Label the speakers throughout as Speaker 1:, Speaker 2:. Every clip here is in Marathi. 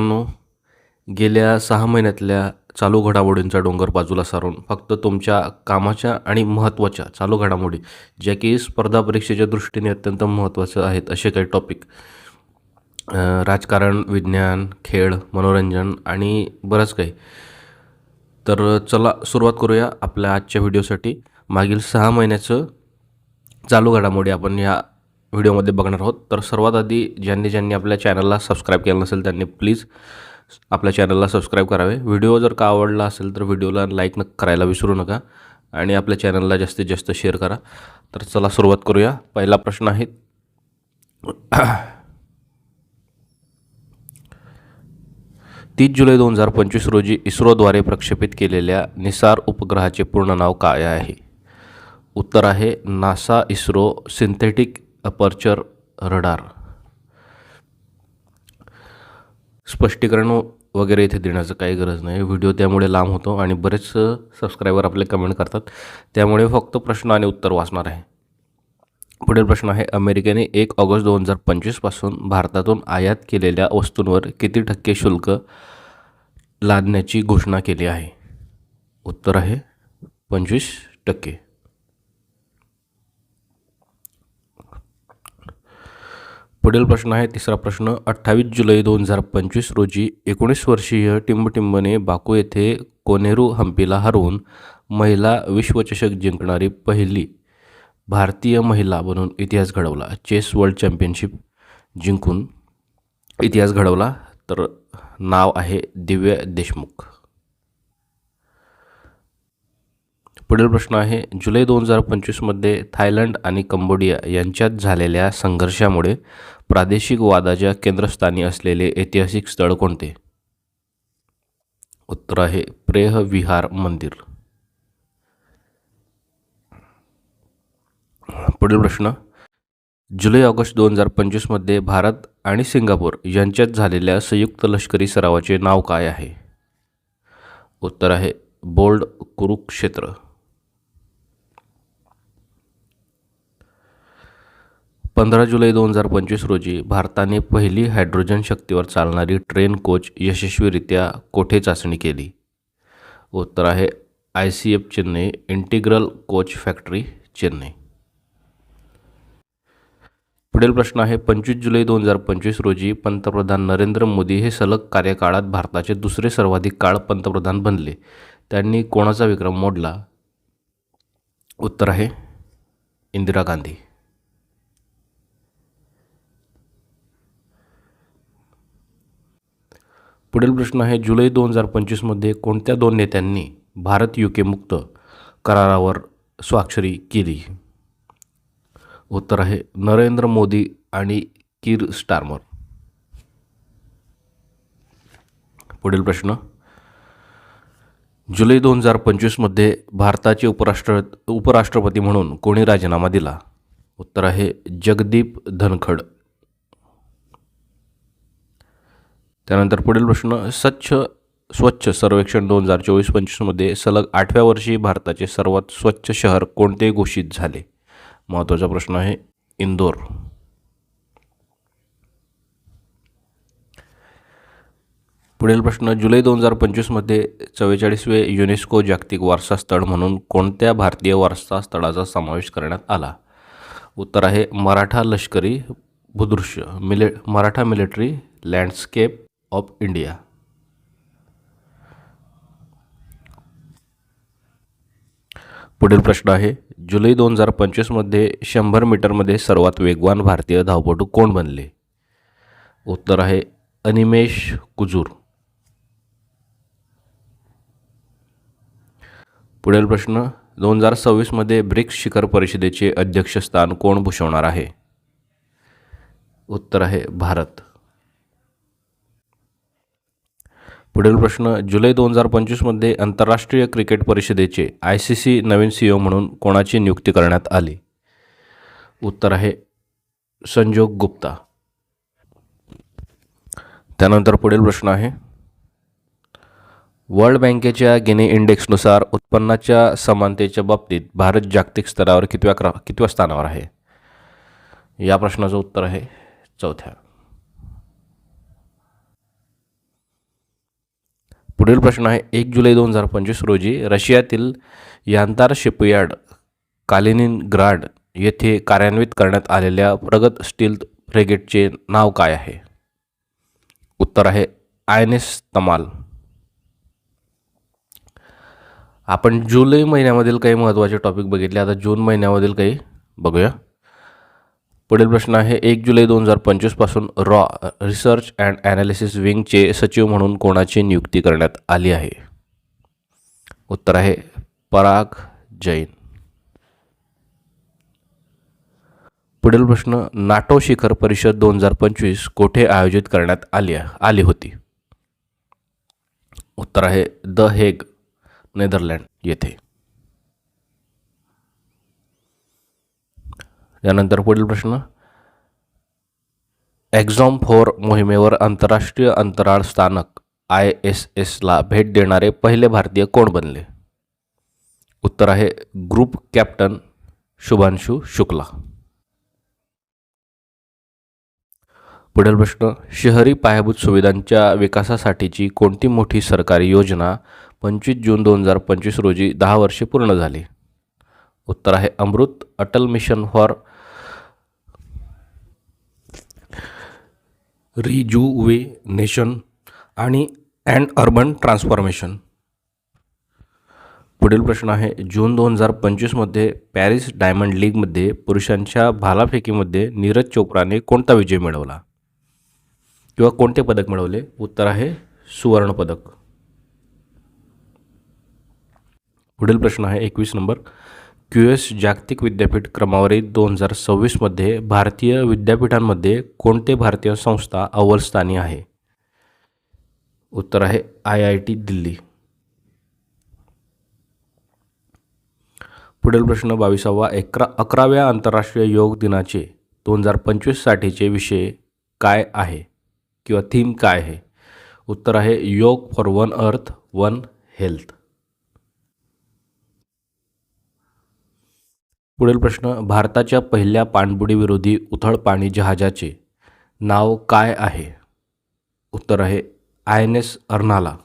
Speaker 1: नो गेल्या सहा महिन्यातल्या चालू घडामोडींचा डोंगर बाजूला सारून फक्त तुमच्या कामाच्या आणि महत्त्वाच्या चालू घडामोडी ज्या की स्पर्धा परीक्षेच्या दृष्टीने अत्यंत महत्त्वाचं आहेत असे काही टॉपिक राजकारण विज्ञान खेळ मनोरंजन आणि बरंच काही. तर चला सुरुवात करूया आपल्या आजच्या व्हिडिओसाठी मागील सहा महिन्याचं चालू घडामोडी आपण या व्हिडिओमध्ये बघणार आहोत. तर सर्वात आधी ज्यांनी ज्यांनी आपल्या चॅनलला सबस्क्राईब केलं नसेल त्यांनी प्लीज आपल्या चॅनलला सबस्क्राईब करावे. व्हिडिओ जर का आवडला असेल तर व्हिडिओला लाईक न करायला विसरू नका आणि आपल्या चॅनलला जास्तीत जास्त शेअर करा. तर चला सुरुवात करूया. पहिला प्रश्न आहे. तीस जुलै दोन हजार पंचवीस रोजी इस्रोद्वारे प्रक्षेपित केलेल्या निसार उपग्रहाचे पूर्ण नाव काय आहे? उत्तर आहे NASA ISRO synthetic aperture radar स्पष्टीकरण वगैरे इथे देण्याचं काही गरज नाही. व्हिडिओ त्यामुळे लांब होतो आणि बरेच सबस्क्रायबर आपले कमेंट करतात. त्यामुळे फक्त प्रश्न आणि उत्तर वाचणार आहे. पुढील प्रश्न आहे अमेरिकेने एक ऑगस्ट दोन हजार पंचवीसपासून भारतातून आयात केलेल्या वस्तूंवर किती टक्के शुल्क लादण्याची घोषणा केली आहे? उत्तर आहे पंचवीस टक्के. पुढील प्रश्न आहे. तिसरा प्रश्न अठ्ठावीस जुलै दोन हजार पंचवीस रोजी एकोणीस वर्षीय टिंबटिंबने बाकू येथे कोनेरू हम्पीला हरवून महिला विश्वचषक जिंकणारी पहिली भारतीय महिला बनून इतिहास घडवला. चेस वर्ल्ड चॅम्पियनशिप जिंकून इतिहास घडवला. तर नाव आहे दिव्या देशमुख. पुढील प्रश्न आहे जुलै दोन हजार पंचवीसमध्ये थायलंड आणि कंबोडिया यांच्यात झालेल्या संघर्षामुळे प्रादेशिक वादाच्या केंद्रस्थानी असलेले ऐतिहासिक स्थळ कोणते? उत्तर आहे प्रेह विहार मंदिर. पुढील प्रश्न जुलै ऑगस्ट दोन हजार पंचवीसमध्ये भारत आणि सिंगापूर यांच्यात झालेल्या संयुक्त लष्करी सरावाचे नाव काय आहे? उत्तर आहे बोल्ड कुरुक्षेत्र. पंधरा जुलै दोन हजार पंचवीस रोजी भारताने पहिली हायड्रोजन शक्तीवर चालणारी ट्रेन कोच यशस्वीरित्या कोठे चाचणी केली? उत्तर आहे I C F Chennai integral coach factory Chennai. पुढील प्रश्न आहे पंचवीस जुलै दोन हजार पंचवीस रोजी पंतप्रधान नरेंद्र मोदी हे सलग कार्यकाळात भारताचे दुसरे सर्वाधिक काळ पंतप्रधान बनले. त्यांनी कोणाचा विक्रम मोडला? उत्तर आहे इंदिरा गांधी. पुढील प्रश्न आहे जुलै दोन हजार पंचवीसमध्ये कोणत्या दोन नेत्यांनी भारत युके मुक्त करारावर स्वाक्षरी केली? उत्तर आहे नरेंद्र मोदी आणि किर स्टार्मर. पुढील प्रश्न जुलै दोन हजार पंचवीसमध्ये भारताचे उपराष्ट्र उपराष्ट्रपती म्हणून कोणी राजीनामा दिला? उत्तर आहे जगदीप धनखड. त्यानंतर पुढील प्रश्न स्वच्छ स्वच्छ सर्वेक्षण दोन हजार चोवीस पंचवीसमध्ये सलग आठव्या वर्षी भारताचे सर्वात स्वच्छ शहर कोणते घोषित झाले? महत्त्वाचा प्रश्न आहे इंदोर. पुढील प्रश्न जुलै दोन हजार पंचवीसमध्ये चव्वेचाळीसवे युनेस्को जागतिक वारसा स्थळ म्हणून कोणत्या भारतीय वारसा स्थळाचा समावेश करण्यात आला? उत्तर आहे मराठा लष्करी भूदृश्य मिले Maratha military landscape of India. पुढील प्रश्न आहे जुलै दोन हजार पंचवीसमध्ये शंभर मीटरमध्ये सर्वात वेगवान भारतीय धावपटू कोण बनले? उत्तर आहे अनिमेश कुजूर. पुढील प्रश्न दोन हजार सव्वीसमध्ये ब्रिक्स शिखर परिषदेचे अध्यक्षस्थान कोण भूषवणार आहे? उत्तर आहे भारत. पुढील प्रश्न जुलै दोन हजार पंचवीसमध्ये आंतरराष्ट्रीय क्रिकेट परिषदेचे आय सी सी नवीन सी ओ म्हणून कोणाची नियुक्ती करण्यात आली? उत्तर आहे संजोग गुप्ता. त्यानंतर पुढील प्रश्न आहे वर्ल्ड बँकेच्या गिनी इंडेक्सनुसार उत्पन्नाच्या समानतेच्या बाबतीत भारत जागतिक स्तरावर कितव्या क्र कितव्या स्थानावर आहे? या प्रश्नाचं उत्तर आहे चौथ्या. पुढील प्रश्न आहे एक जुलै दोन हजार पंचवीस रोजी रशियातील यांतार शिपयार्ड कालिनिनग्राड येथे कार्यान्वित करण्यात आलेल्या प्रगत स्टील फ्रेगेटचे नाव काय आहे? उत्तर आहे आयनेस एस तमाल. आपण जुलै महिन्यामधील काही महत्त्वाचे टॉपिक बघितले आता जून महिन्यामधील काही बघूया. पुढील प्रश्न आहे एक जुलै दोन हजार पंचवीसपासून रॉ रिसर्च अँड ॲनालिसिस विंगचे सचिव म्हणून कोणाची नियुक्ती करण्यात आली आहे? उत्तर आहे पराग जैन. पुढील प्रश्न नाटो शिखर परिषद दोन हजार पंचवीस कोठे आयोजित करण्यात आली आली होती? उत्तर आहे द हेग नेदरलँड येथे. यानंतर पुढील प्रश्न. एक्झॉम फोर मोहिमेवर आंतरराष्ट्रीय अंतराळ स्थानक आय एस एसला भेट देणारे पहिले भारतीय कोण बनले? उत्तर आहे ग्रुप कॅप्टन शुभांशु शुक्ला. पुढील प्रश्न शहरी पायाभूत सुविधांच्या विकासासाठीची कोणती मोठी सरकारी योजना पंचवीस जून दोन हजार पंचवीस रोजी दहा वर्षे पूर्ण झाली? उत्तर आहे Amrut Atal mission for rejuvenation आणि अँड अर्बन ट्रान्सफॉर्मेशन. पुढील प्रश्न आहे जून दोन हजार पंचवीसमध्ये पॅरिस डायमंड लीगमध्ये पुरुषांच्या भालाफेकीमध्ये नीरज चोप्राने कोणता विजय मिळवला? किंवा कोणते पदक मिळवले? उत्तर आहे सुवर्णपदक पुढील प्रश्न आहे एकवीस नंबर. क्यू एस जागतिक विद्यापीठ क्रमवारी दोन हजार सव्वीसमध्ये भारतीय विद्यापीठांमध्ये कोणते भारतीय संस्था अव्वलस्थानी आहे? उत्तर आहे आय आय टी दिल्ली. पुढील प्रश्न बावीसावा अकरा अकराव्या आंतरराष्ट्रीय योग दिनाचे दोन हजार पंचवीससाठीचे विषय काय आहे किंवा थीम काय आहे? उत्तर आहे yoga for one earth one health. पुढील प्रश्न भारताच्या पहिल्या पाणबुडीविरोधी उथळ पाणी जहाजाचे नाव काय आहे? उत्तर आहे आय एन एस अर्नाला.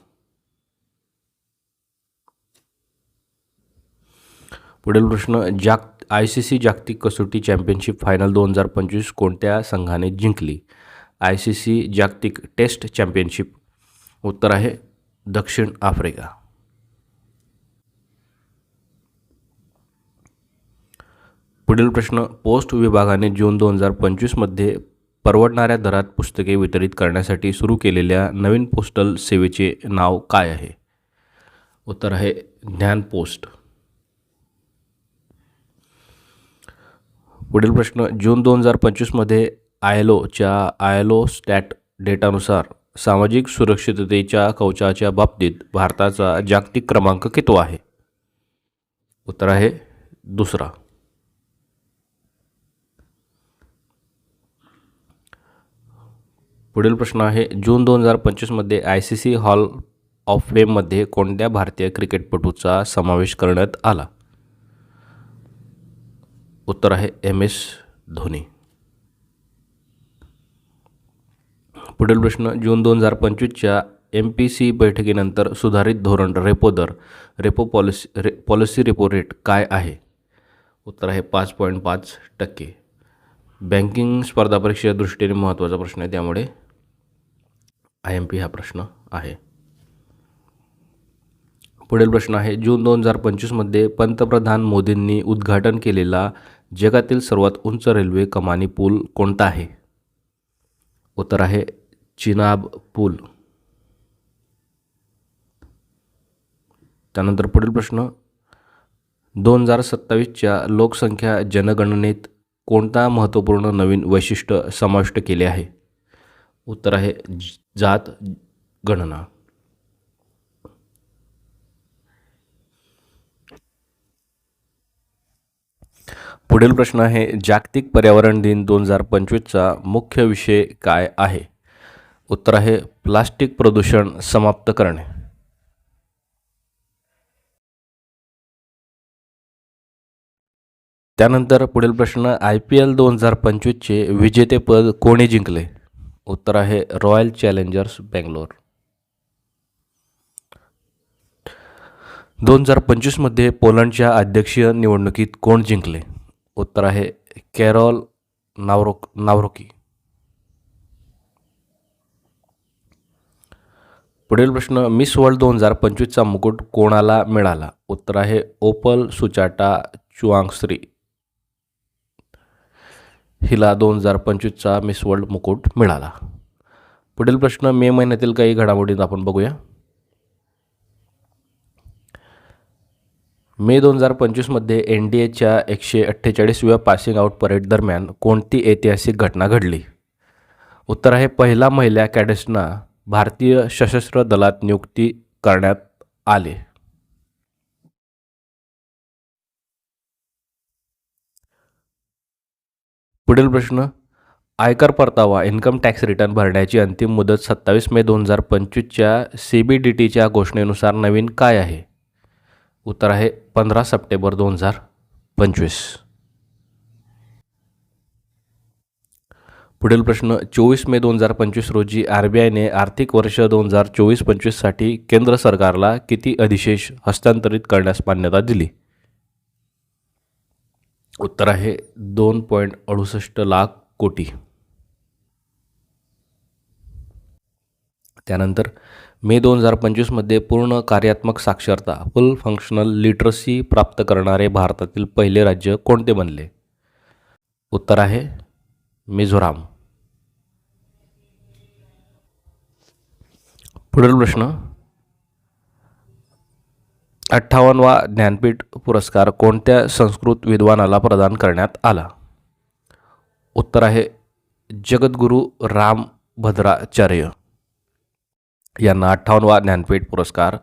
Speaker 1: पुढील प्रश्न जाग आय सी सी जागतिक कसोटी चॅम्पियनशिप फायनल दोन हजार पंचवीस कोणत्या संघाने जिंकली? आय सी सी जागतिक टेस्ट चॅम्पियनशिप. उत्तर आहे दक्षिण आफ्रिका. पुढील प्रश्न पोस्ट विभागाने जून दोन हजार पंचवीसमध्ये परवडणाऱ्या दरात पुस्तके वितरित करण्यासाठी सुरू केलेल्या नवीन पोस्टल सेवेचे नाव काय आहे? उत्तर आहे ज्ञान पोस्ट. पुढील प्रश्न जून दोन हजार पंचवीसमध्ये आय एल ओच्या आय एल ओ स्टॅट डेटानुसार सामाजिक सुरक्षिततेच्या कवचाच्या बाबतीत भारताचा जागतिक क्रमांक कितवा आहे? उत्तर आहे दुसरा. पुढील प्रश्न आहे जून दोन हजार पंचवीसमध्ये I C C hall of फेममध्ये कोणत्या भारतीय क्रिकेटपटूचा समावेश करण्यात आला? उत्तर आहे एम एस धोनी. पुढील प्रश्न जून दोन हजार पंचवीसच्या एम पी सी बैठकीनंतर सुधारित धोरण रेपो दर रेपो पॉलिसी रे पॉलिसी रेपो रेट काय आहे? उत्तर आहे पाच पॉईंट पाच टक्के. बँकिंग स्पर्धा परीक्षेच्या दृष्टीने महत्त्वाचा प्रश्न आहे त्यामुळे आय एम पी हा प्रश्न आहे. पुढील प्रश्न आहे जून दोन हजार पंचवीसमध्ये पंतप्रधान मोदींनी उद्घाटन केलेला जगातील सर्वात उंच रेल्वे कमानी पूल कोणता आहे? उत्तर आहे चिनाब पूल. त्यानंतर पुढील प्रश्न दोन हजार सत्तावीसच्या लोकसंख्या जनगणनेत कोणता महत्त्वपूर्ण नवीन वैशिष्ट्य समाविष्ट केले आहे? उत्तर आहे जात गणना. पुढील प्रश्न आहे जागतिक पर्यावरण दिन दोन हजार पंचवीसचा मुख्य विषय काय आहे? उत्तर आहे प्लास्टिक प्रदूषण समाप्त करणे. त्यानंतर पुढील प्रश्न आय पी एल दोन हजार पंचवीसचे विजेतेपद कोणी जिंकले? उत्तर आहे रॉयल चॅलेंजर्स बेंगलोर. दोन हजार पंचवीसमध्ये पोलंडच्या अध्यक्षीय निवडणुकीत कोण जिंकले? उत्तर आहे कॅरॉल नावरोक नावरोकी. पुढील प्रश्न मिस वर्ल्ड दोन हजार पंचवीसचा मुकुट कोणाला मिळाला? उत्तर आहे ओपल सुचाटा चुआंगश्री. हिला दोन हजार पंचवीसचा मिस वर्ल्ड मुकुट मिळाला. पुढील प्रश्न मे महिन्यातील काही घडामोडीत आपण बघूया. मे दोन हजार पंचवीसमध्ये एन डी एच्या एकशे अठ्ठेचाळीसव्या पासिंग आउट परेड दरम्यान कोणती ऐतिहासिक घटना घडली? उत्तर आहे पहिला महिला कॅडेट्सना भारतीय सशस्त्र दलात नियुक्ती करण्यात आले. पुढील प्रश्न आयकर परतावा इन्कम टॅक्स रिटर्न भरण्याची अंतिम मुदत सत्तावीस मे दोन हजार पंचवीसच्या सी बी डी टीच्या घोषणेनुसार नवीन काय आहे? उत्तर आहे पंधरा सप्टेंबर दोन हजार पंचवीस. पुढील प्रश्न चोवीस मे दोन हजार पंचवीस रोजी आर बी आयने आर्थिक वर्ष दोन हजार चोवीस पंचवीससाठी केंद्र सरकारला किती अधिशेष हस्तांतरित करण्यास मान्यता दिली? उत्तर आहे दोन पॉईंट अडुसष्ट लाख कोटी. त्यानंतर मे दोन हजार पंचवीसमध्ये पूर्ण कार्यात्मक साक्षरता फुल फंक्शनल लिटरसी प्राप्त करणारे भारतातील पहिले राज्य कोणते बनले? उत्तर आहे मिझोराम. पुढील प्रश्न अठ्ठावन्नवा ज्ञानपीठ पुरस्कार कोणत्या संस्कृत विद्वानाला प्रदान करण्यात आला? उत्तर आहे जगद्गुरू रामभद्राचार्य यांना अठ्ठावन्नवा ज्ञानपीठ पुरस्कार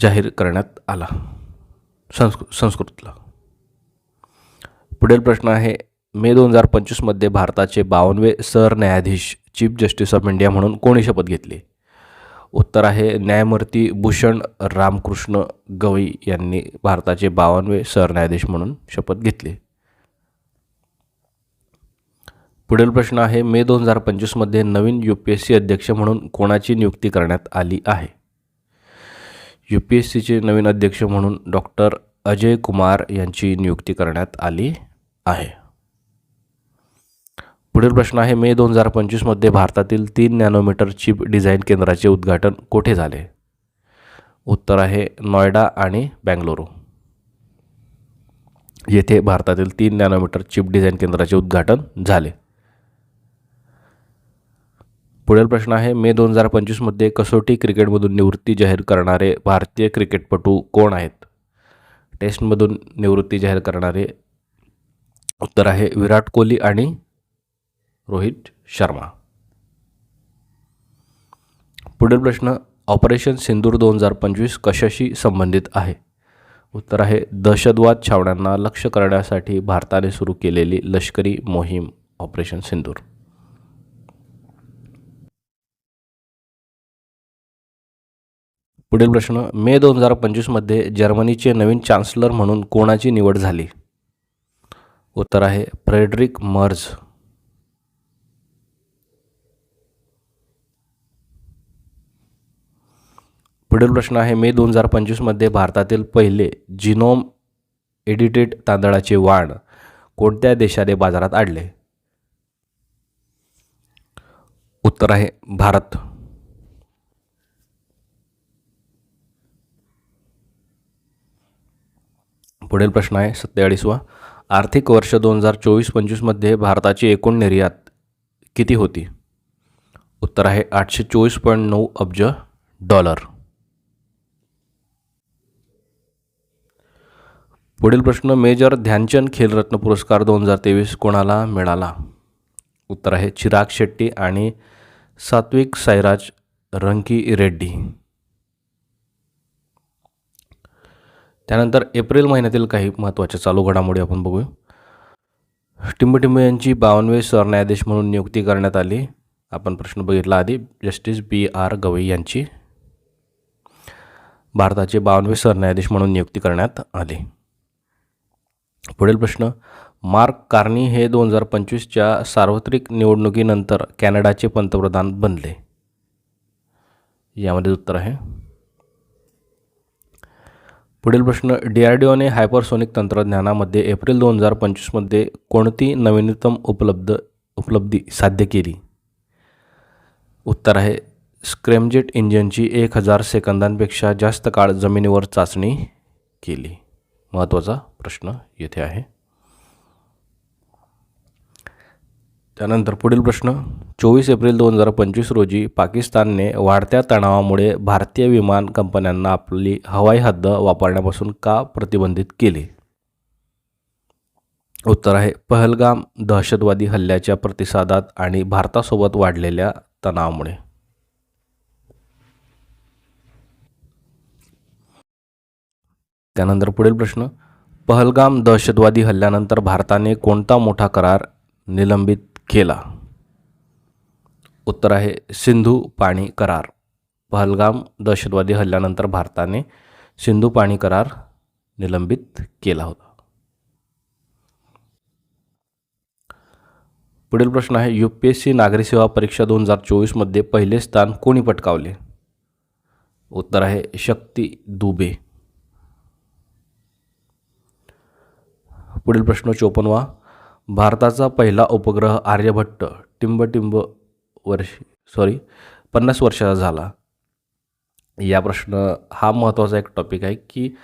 Speaker 1: जाहीर करण्यात आला. संस्कृ संस्कृतला. पुढील प्रश्न आहे मे दोन हजार पंचवीसमध्ये भारताचे बावनवे सरन्यायाधीश चीफ जस्टिस ऑफ इंडिया म्हणून कोणी शपथ घेतली? उत्तर आहे न्यायमूर्ती भूषण रामकृष्ण गवई यांनी भारताचे बावनवे सरन्यायाधीश म्हणून शपथ घेतली. पुढील प्रश्न आहे मे दोन हजार पंचवीसमध्ये नवीन यू पी एस सी अध्यक्ष म्हणून कोणाची नियुक्ती करण्यात आली आहे? यू पी एस सीचे नवीन अध्यक्ष म्हणून डॉक्टर अजय कुमार यांची नियुक्ती करण्यात आली आहे. पुढील प्रश्न आहे मे दोन हजार पंचवीसमध्ये भारतातील तीन नॅनोमीटर चिप डिझाईन केंद्राचे उद्घाटन कोठे झाले? उत्तर आहे नॉयडा आणि बँगलोरू. येथे भारतातील तीन नॅनोमीटर चिप डिझाईन केंद्राचे उद्घाटन झाले. पुढील प्रश्न आहे मे दोन हजार पंचवीसमध्ये कसोटी क्रिकेटमधून निवृत्ती जाहीर करणारे भारतीय क्रिकेटपटू कोण आहेत? टेस्टमधून निवृत्ती जाहीर करणारे उत्तर आहे विराट कोहली आणि रोहित शर्मा. पुढील प्रश्न ऑपरेशन सिंदूर दोन हजार पंचवीस कशाशी संबंधित आहे? उत्तर आहे दहशतवाद छावण्यांना लक्ष्य करण्यासाठी भारताने सुरू केलेली लष्करी मोहीम ऑपरेशन सिंदूर. पुढील प्रश्न मे दोन हजार पंचवीसमध्ये जर्मनीचे नवीन चान्सलर म्हणून कोणाची निवड झाली? उत्तर आहे फ्रेडरिक मर्ज पुढील प्रश्न आहे मे दोन हजार पंचवीसमध्ये भारतातील पहिले जिनोम एडिटेड तांदळाचे वाण कोणत्या देशाने बाजारात आणले? उत्तर आहे भारत. पुढील प्रश्न आहे सत्तेचाळीसवा. आर्थिक वर्ष दोन हजार चोवीस पंचवीसमध्ये भारताची एकूण निर्यात किती होती? उत्तर आहे आठशे चोवीस पॉईंट नऊ अब्ज डॉलर. पुढील प्रश्न मेजर ध्यानचंद खेलरत्न पुरस्कार दोन हजार तेवीस कोणाला मिळाला? उत्तर आहे चिराग शेट्टी आणि सात्विक साईराज रंकी रेड्डी. त्यानंतर एप्रिल महिन्यातील काही महत्त्वाच्या चालू घडामोडी आपण बघूया. टिंबटिंबे यांची बावनवे सरन्यायाधीश म्हणून नियुक्ती करण्यात आली. आपण प्रश्न बघितला आधी जस्टिस बी आर गवई यांची. भारताचे बावनवे सरन्यायाधीश म्हणून नियुक्ती करण्यात आली. पुढील प्रश्न मार्क कार्नी हे दोन हजार पंचवीसच्या सार्वत्रिक निवडणुकीनंतर कॅनडाचे पंतप्रधान बनले. यामध्ये उत्तर आहे. पुढील प्रश्न डी आर डी ओने हायपरसोनिक तंत्रज्ञानामध्ये एप्रिल दोन हजार पंचवीसमध्ये कोणती नवीनतम उपलब्ध उपलब्धी साध्य केली? उत्तर आहे स्क्रेमजेट इंजिनची एक हजार सेकंदांपेक्षा जास्त काळ जमिनीवर चाचणी केली. महत्त्वाचा प्रश्न येथे आहे. त्यानंतर पुढील प्रश्न चोवीस एप्रिल दोन हजार पंचवीस रोजी पाकिस्तानने वाढत्या तणावामुळे भारतीय विमान कंपन्यांना आपली हवाई हद्द वापरण्यापासून का प्रतिबंधित केले? उत्तर आहे पहलगाम दहशतवादी हल्ल्याच्या प्रतिसादात आणि भारतासोबत वाढलेल्या तणावामुळे. त्यानंतर पुढील प्रश्न पहलगाम दहशतवादी हल्ल्यानंतर भारताने कोणता मोठा करार निलंबित केला? उत्तर आहे सिंधू पाणी करार. पहलगाम दहशतवादी हल्ल्यानंतर भारताने सिंधू पाणी करार निलंबित केला होता. पुढील प्रश्न आहे यू पी एस सी नागरी सेवा परीक्षा दोन हजार चोवीसमध्ये पहिले स्थान कोणी पटकावले? उत्तर आहे शक्ती दुबे. पुढील प्रश्न चोपन्नवा भारताचा पहिला उपग्रह आर्यभट्ट टिंबटिंब वर्ष सॉरी पन्नास वर्षाचा झाला. या प्रश्न हा महत्त्वाचा एक टॉपिक आहे की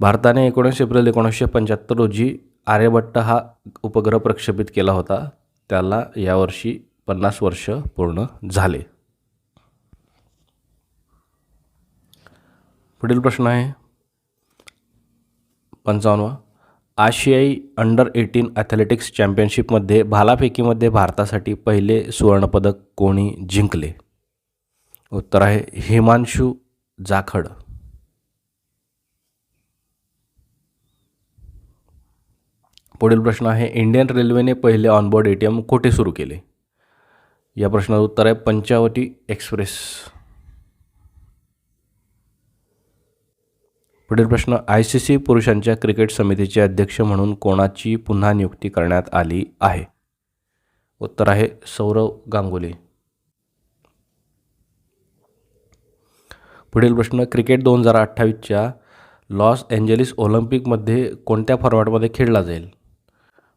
Speaker 1: भारताने एकोणीस एप्रिल एकोणीसशे पंच्याहत्तर रोजी आर्यभट्ट हा उपग्रह प्रक्षेपित केला होता. त्याला यावर्षी पन्नास वर्ष पूर्ण झाले. पुढील प्रश्न आहे. पंचावन्नवा आशियाई अंडर एटीन ॲथलेटिक्स चॅम्पियनशिपमध्ये भालाफेकीमध्ये भारतासाठी पहिले सुवर्णपदक कोणी जिंकले? उत्तर आहे हिमांशू जाखड. पुढील प्रश्न आहे इंडियन रेल्वेने पहिले ऑनबोर्ड ए टी एम कोठे सुरू केले? या प्रश्नाचं उत्तर आहे पंचावटी एक्सप्रेस. पुढील प्रश्न आय सी सी पुरुषांच्या क्रिकेट समितीचे अध्यक्ष म्हणून कोणाची पुन्हा नियुक्ती करण्यात आली आहे? उत्तर आहे सौरव गांगुली. पुढील प्रश्न क्रिकेट दोन हजार अठ्ठावीसच्या लॉस एंजलिस ऑलिम्पिकमध्ये कोणत्या फॉर्मॅटमध्ये खेळला जाईल?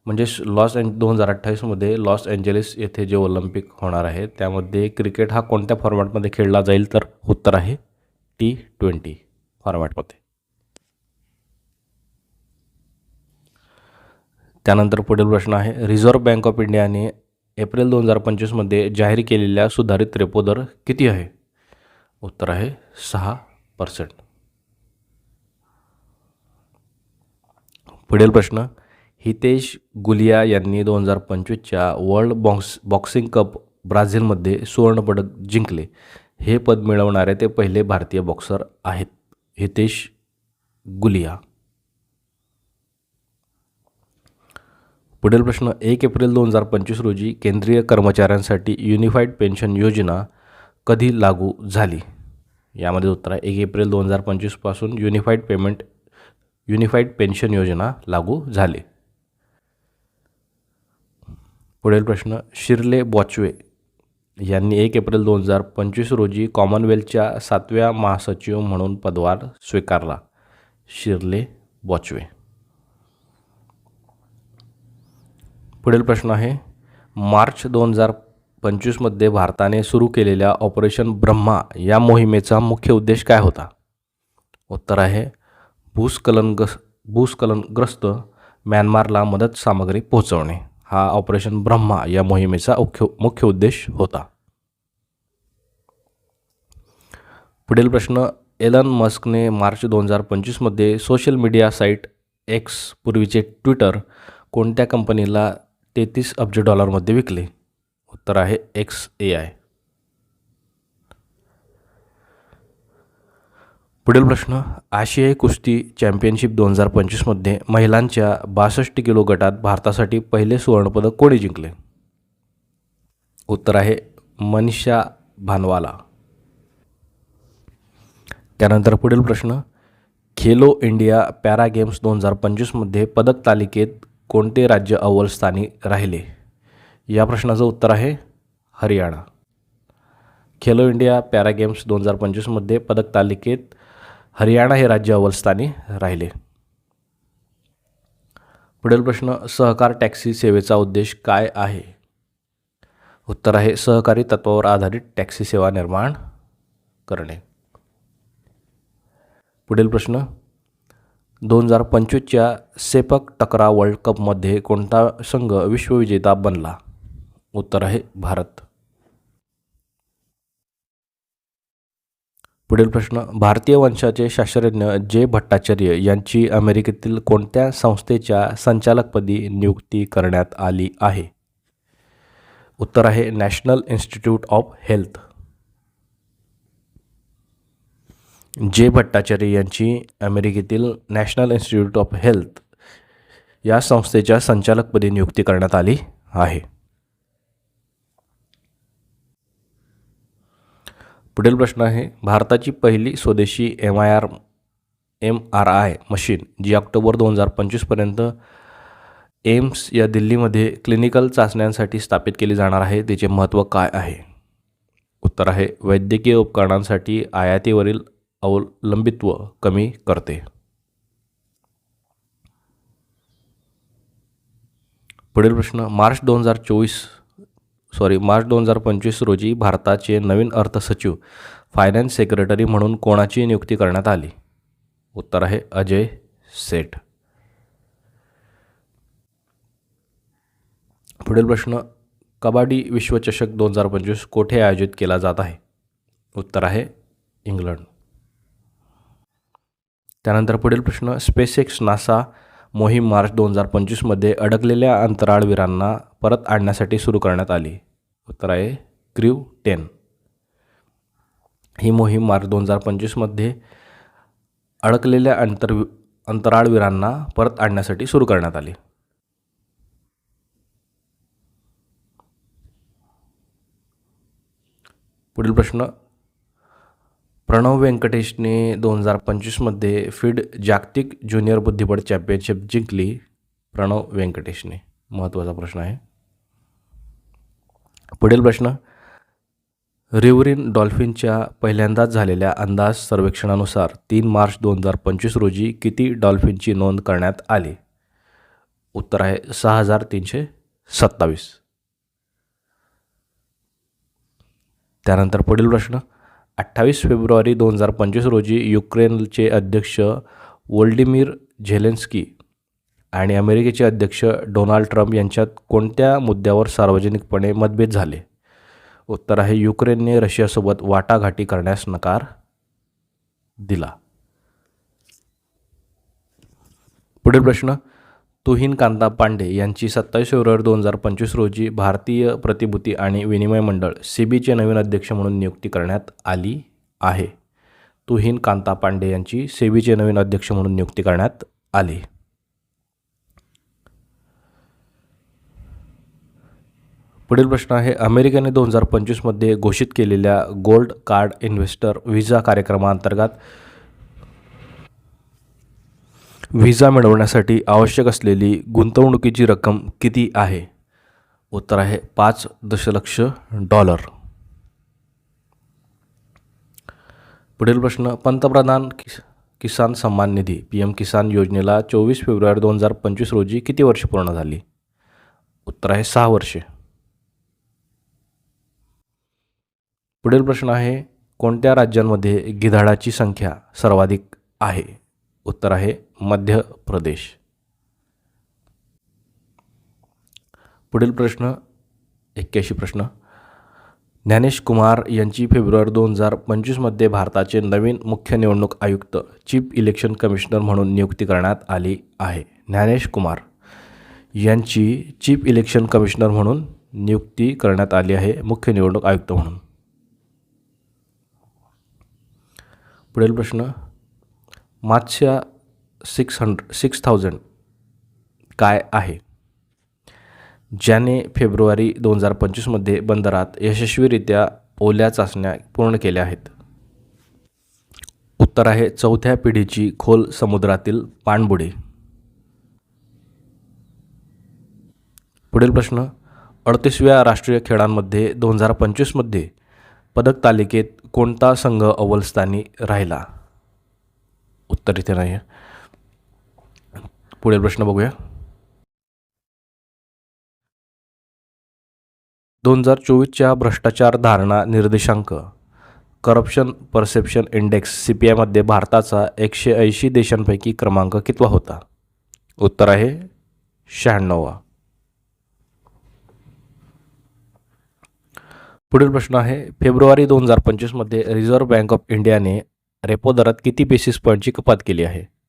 Speaker 1: म्हणजे लॉस एन दोन हजार अठ्ठावीसमध्ये लॉस एंजलिस येथे जे ऑलिम्पिक होणार आहे त्यामध्ये क्रिकेट हा कोणत्या फॉर्मॅटमध्ये खेळला जाईल? तर उत्तर आहे टी ट्वेंटी फॉर्मॅटमध्ये. त्यानंतर पुढील प्रश्न आहे. रिझर्व्ह बँक ऑफ इंडियाने एप्रिल दोन हजार पंचवीसमध्ये जाहीर केलेल्या सुधारित रेपो दर किती आहे? उत्तर आहे सहा पर्सेंट पुढील प्रश्न हितेश गुलिया यांनी दोन हजार पंचवीसच्या वर्ल्ड बॉक्स बॉक्सिंग कप ब्राझीलमध्ये सुवर्णपदक जिंकले. हे पद मिळवणारे ते पहिले भारतीय बॉक्सर आहेत. हितेश गुलिया. पुढील प्रश्न एक एप्रिल दोन हजार पंचवीस रोजी केंद्रीय कर्मचाऱ्यांसाठी युनिफाईड पेन्शन योजना कधी लागू झाली? यामध्ये उत्तर आहे एक एप्रिल दोन हजार पंचवीसपासून युनिफाईड पेमेंट युनिफाईड पेन्शन योजना लागू झाली. पुढील प्रश्न शिर्ले बॉचवे यांनी एक एप्रिल दोन हजार पंचवीस रोजी कॉमनवेल्थच्या सातव्या महासचिव म्हणून पदभार स्वीकारला. शिर्ले बॉचवे. पुढील प्रश्न आहे. मार्च दोन हजार पंचवीसमध्ये भारताने सुरू केलेल्या ऑपरेशन ब्रह्मा या मोहिमेचा मुख्य उद्देश काय होता? उत्तर आहे भूस्खलनग भूस्खलनग्रस्त म्यानमारला मदत सामग्री पोहोचवणे. हा ऑपरेशन ब्रह्मा या मोहिमेचा मुख्य मुख्य उद्देश होता. पुढील प्रश्न एलन मस्कने मार्च दोन हजार पंचवीसमध्ये सोशल मीडिया साईट एक्स पूर्वीचे ट्विटर कोणत्या कंपनीला तेहतीस अब्ज डॉलरमध्ये विकले. उत्तर आहे एक्स ए आय पुढील प्रश्न आशियाई कुस्ती चॅम्पियनशिप दोन हजार पंचवीसमध्ये महिलांच्या बासष्ट किलो गटात भारतासाठी पहिले सुवर्णपदक कोणी जिंकले? उत्तर आहे मनीषा भानवाला. त्यानंतर पुढील प्रश्न खेलो इंडिया पॅरा गेम्स दोन हजार पंचवीसमध्ये पदक तालिकेत कोणते राज्य अव्वल स्थानी राहिले? या प्रश्नाचं उत्तर आहे Haryana. Khelo India para games दोन हजार पंचवीसमध्ये पदक तालिकेत हरियाणा हे राज्य अव्वलस्थानी राहिले. पुढील प्रश्न सहकार टॅक्सी सेवेचा उद्देश काय आहे? उत्तर आहे सहकारी तत्वावर आधारित टॅक्सी सेवा निर्माण करणे. पुढील प्रश्न दोन हजार पंचवीसच्या सेपक टकरा वर्ल्ड कपमध्ये कोणता संघ विश्वविजेता बनला? उत्तर आहे भारत. पुढील प्रश्न भारतीय वंशाचे शास्त्रज्ञ जे भट्टाचार्य यांची अमेरिकेतील कोणत्या संस्थेच्या संचालकपदी नियुक्ती करण्यात आली आहे? उत्तर आहे नॅशनल इन्स्टिट्यूट ऑफ हेल्थ. जे भट्टाचार्य यांची अमेरिकेतील नॅशनल इन्स्टिट्यूट ऑफ हेल्थ या संस्थेच्या संचालकपदी नियुक्ती करण्यात आली आहे. पुढील प्रश्न आहे भारताची पहिली स्वदेशी M I R M R I machine G October दोन हजार पंचवीसपर्यंत एम्स या दिल्लीमध्ये क्लिनिकल चाचण्यांसाठी स्थापित केली जाणार आहे तिचे महत्त्व काय आहे? उत्तर आहे वैद्यकीय उपकरणांसाठी आयातीवरील अवलंबित्व कमी करते. पुढील प्रश्न मार्च दोन हजार चोवीस सॉरी मार्च दोन हजार पंचवीस रोजी भारताचे नवीन अर्थसचिव फायनान्स सेक्रेटरी म्हणून कोणाची नियुक्ती करण्यात आली? उत्तर आहे अजय सेठ. पुढील प्रश्न कबड्डी विश्वचषक दोन हजार पंचवीस कोठे आयोजित केला जात आहे? उत्तर आहे इंग्लंड. त्यानंतर पुढील प्रश्न स्पेसएक्स नासा मोहीम मार्च दोन हजार पंचवीसमध्ये अडकलेल्या अंतराळवीरांना परत आणण्यासाठी सुरू करण्यात आली. उत्तर आहे क्र्यू टेन. ही मोहीम मार्च दोन हजार पंचवीसमध्ये अडकलेल्या अंतर अंतराळवीरांना परत आणण्यासाठी सुरू करण्यात आली. पुढील प्रश्न प्रणव व्यंकटेशने दोन हजार पंचवीसमध्ये फीड जागतिक ज्युनियर बुद्धिबळ चॅम्पियनशिप जिंकली प्रणव व्यंकटेशने. महत्त्वाचा प्रश्न आहे. पुढील प्रश्न. रिवरिन डॉल्फिनच्या पहिल्यांदाच झालेल्या अंदाज सर्वेक्षणानुसार तीन मार्च दोन हजार पंचवीस रोजी किती डॉल्फिनची नोंद करण्यात आली? उत्तर आहे सहा हजार तीनशे सत्तावीस. त्यानंतर पुढील प्रश्न. अठ्ठावीस फेब्रुवारी दोन हजार पंचवीस रोजी युक्रेनचे अध्यक्ष वोल्डिमीर झेलेन्स्की आणि अमेरिकेचे अध्यक्ष डोनाल्ड ट्रम्प यांच्यात कोणत्या मुद्द्यावर सार्वजनिकपणे मतभेद झाले? उत्तर आहे युक्रेनने रशियासोबत वाटाघाटी करण्यास नकार दिला. पुढील प्रश्न तुहीन कांता पांडे यांची सत्तावीस फेब्रुवारी दोन हजार पंचवीस रोजी भारतीय प्रतिभूती आणि विनिमय मंडळ सीबीचे नवीन अध्यक्ष म्हणून नियुक्ती करण्यात आली आहे. तुहीन कांता पांडे यांची सेबीचे नवीन अध्यक्ष म्हणून नियुक्ती करण्यात आली. पुढील प्रश्न आहे अमेरिकेने दोन हजार पंचवीसमध्ये घोषित केलेल्या गोल्ड कार्ड इन्व्हेस्टर व्हिसा कार्यक्रमाअंतर्गत व्हिसा मिळवण्यासाठी आवश्यक असलेली गुंतवणुकीची रक्कम किती आहे? उत्तर आहे पाच दशलक्ष डॉलर. पुढील प्रश्न पंतप्रधान किस किसान सन्मान निधी पी एम किसान योजनेला चोवीस फेब्रुवारी दोन हजार पंचवीस रोजी किती वर्षे पूर्ण झाली? उत्तर आहे सहा वर्षे. पुढील प्रश्न आहे कोणत्या राज्यांमध्ये गिधाडाची संख्या सर्वाधिक आहे? उत्तर आहे मध्य प्रदेश. पुढील प्रश्न एक्क्याऐंशी प्रश्न. ज्ञानेश कुमार यांची फेब्रुवारी दोन हजार पंचवीसमध्ये भारताचे नवीन मुख्य निवडणूक आयुक्त चीफ इलेक्शन कमिशनर म्हणून नियुक्ती करण्यात आली आहे. ज्ञानेश कुमार यांची चीफ इलेक्शन कमिशनर म्हणून नियुक्ती करण्यात आली आहे मुख्य निवडणूक आयुक्त म्हणून. पुढील प्रश्न Matsya six hundred six thousand काय आहे? ज्याने फेब्रुवारी दोन हजार पंचवीसमध्ये बंदरात यशस्वीरित्या ओल्या चाचण्या पूर्ण केल्या आहेत. उत्तर आहे चौथ्या पिढीची खोल समुद्रातील पाणबुडी. पुढील प्रश्न अडतीसव्या राष्ट्रीय खेळांमध्ये दोन हजार पंचवीसमध्ये पदक तालिकेत कोणता संघ अव्वलस्थानी राहिला? उत्तर इथे नाही आहे पुढील प्रश्न बघूया. दोन हजार चोवीसच्या भ्रष्टाचार धारणा निर्देशांक. Corruption perception index C P आयमध्ये भारताचा एकशे ऐंशी देशांपैकी क्रमांक कितवा होता? उत्तर आहे शहाण्णववा. पुढील प्रश्न आहे फेब्रुवारी दोन हजार पंचवीसमध्ये रिझर्व्ह बँक ऑफ इंडियाने रेपो दरात किती बेसिस पॉईंटची कपात केली आहे?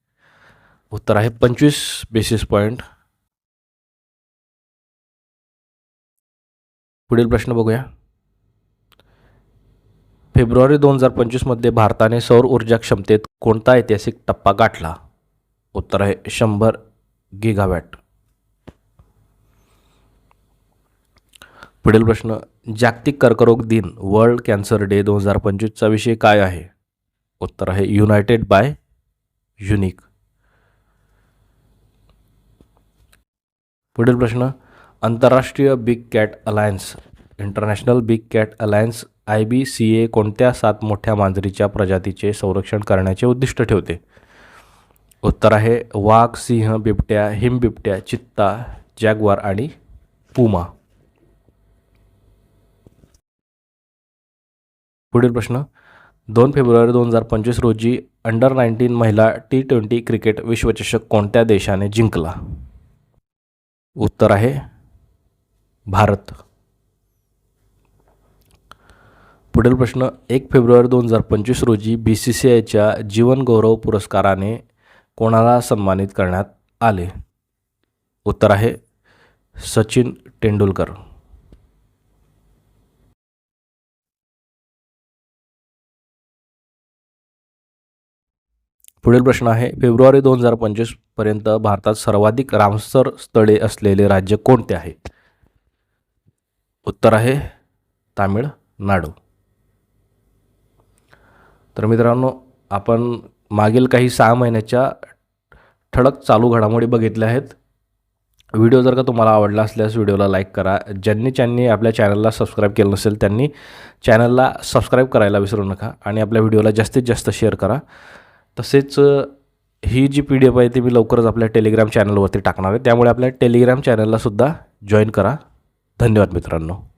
Speaker 1: उत्तर आहे पंचवीस बेसिस पॉईंट पुढील प्रश्न बघूया. फेब्रुवारी दोन हजार पंचवीसमध्ये भारताने सौर ऊर्जा क्षमतेत कोणता ऐतिहासिक टप्पा गाठला? उत्तर आहे शंभर गिगावॅट पुढील प्रश्न जागतिक कर्करोग दिन वर्ल्ड कॅन्सर डे दोन हजार पंचवीसचा विषय काय आहे? उत्तर आहे युनायटेड बाय युनिक पुढील प्रश्न आंतरराष्ट्रीय big cat alliance international big cat alliance I B C A कोणत्या सात मोठ्या मांजरीच्या प्रजातीचे संरक्षण करण्याचे उद्दिष्ट ठेवते? उत्तर आहे वाघ सिंह बिबट्या हिम बिबट्या चित्ता जॅगवार आणि पुमा. पुढील प्रश्न दोन फेब्रुवारी दोन हजार पंचवीस रोजी अंडर नाईन्टीन महिला टी ट्वेंटी क्रिकेट विश्वचषक कोणत्या देशाने जिंकला? उत्तर आहे भारत. पुढील प्रश्न एक फेब्रुवारी दोन हजार पंचवीस रोजी बी सी सी आयच्या जीवनगौरव पुरस्काराने कोणाला सन्मानित करण्यात आले? उत्तर आहे सचिन तेंडुलकर. पुढील प्रश्न आहे फेब्रुवारी दोन हजार पंचवीसपर्यंत भारतात सर्वाधिक रामसर स्थळे असलेले राज्य कोणते आहे? उत्तर आहे तामिळनाडू तर मित्रांनो आपण मागील काही सहा महिन्याच्या ठळक चालू घडामोडी बघितल्या आहेत. व्हिडिओ जर का तुम्हाला आवडला असल्यास व्हिडिओला लाईक करा. ज्यांनी ज्यांनी आपल्या चॅनलला सबस्क्राईब केलं नसेल त्यांनी चॅनलला सबस्क्राईब करायला विसरू नका आणि आपल्या व्हिडिओला जास्तीत जास्त शेअर करा. तसेच ही जी पी डी एफ आहे ती मी लवकरच आपल्या टेलिग्राम चॅनलवरती टाकणार आहे. त्यामुळे आपल्या टेलिग्राम चॅनललासुद्धा जॉईन करा. धन्यवाद मित्रांनो.